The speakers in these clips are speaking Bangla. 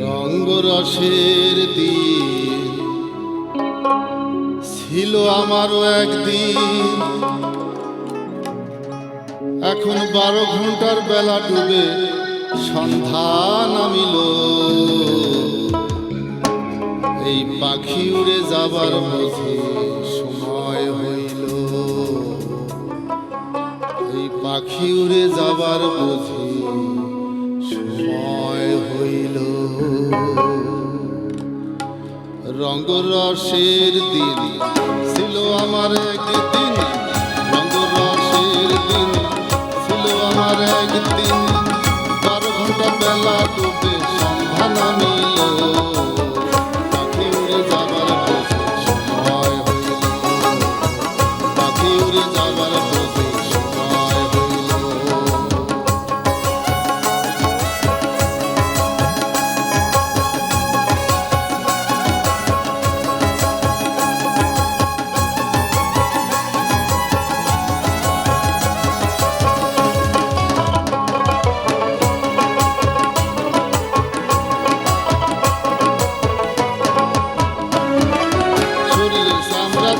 রঙ্গরসের দিন। ছিল আমারও একদিন। এখন বারো ঘণ্টার বেলা ডুবে সন্ধ্যা নামিল। এই পাখি উড়ে যাবার বুঝি সময় হইল। এই পাখি উড়ে যাবার বুঝি সময় হইল। রঙ্গরসের দিন ছিল আমার একদিন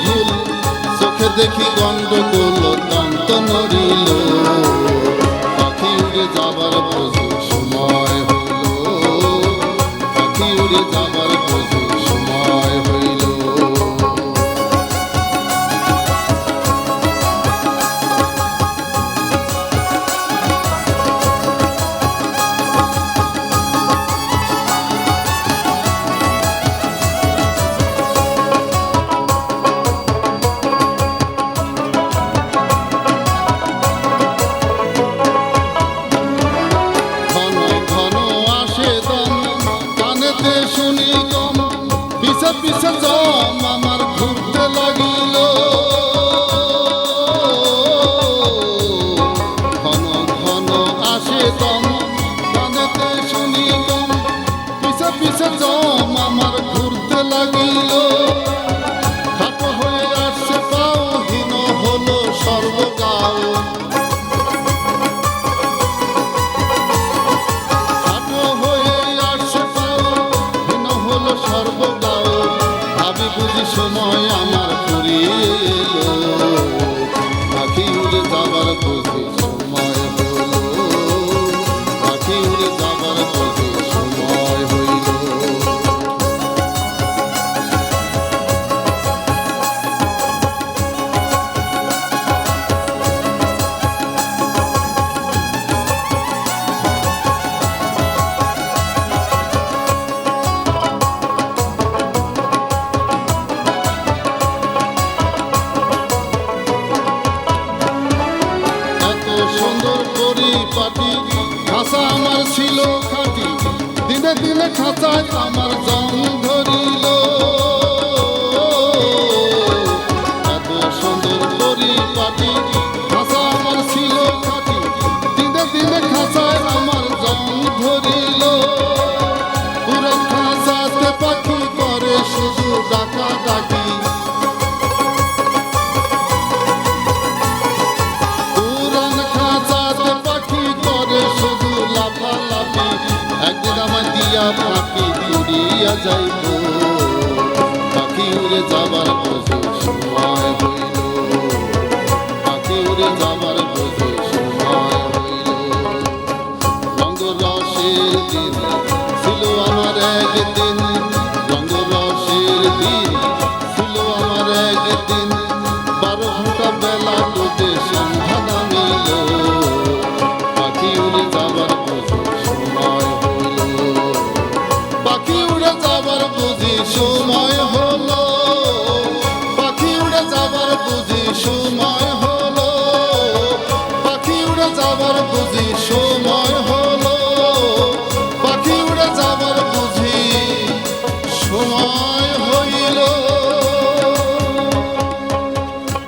ভুল চোখে দেখি গন্ডগোল, দন্ত নড়িল। পাখি উড়ে যাবার প্রচুর সময় হইল পাখি উড়ে যাবার বুঝি কানেতে শুনি কম পিছে পিছে জম আমার ঘুরতে লাগিল। ঘন ঘন আসে শুনি কম পিছে পিছে জম আমার ঘুরতে লাগিল। বুঝি সময় পরিপাটি খাঁচা আমার ছিল খাটি। দিনে দিনে খাঁচায় আমার জং ধরিল। এত সুন্দর পরিপাটি খাঁচা আমার ছিল খাটি। দিনে দিনে আমার জং ধরিল। পুরো খাঁচাতে পাখি করে শুধু ডাকা ডাকি দিয়া পাখি উড়িয়া যাইব। পাখি উড়ে যাবার বুঝে সময় হইল। পাখি উড়ে যাবার বুঝে সময় হইল। রঙ্গ রসের দিন ছিল আমার একদিন। রঙ্গ রসের দিন ছিল আমার একদিন। বারো ঘণ্টা বেলা ডুবে সন্ধ্যা নামিল। পাখি উড়ে যাবার বুঝি বুঝি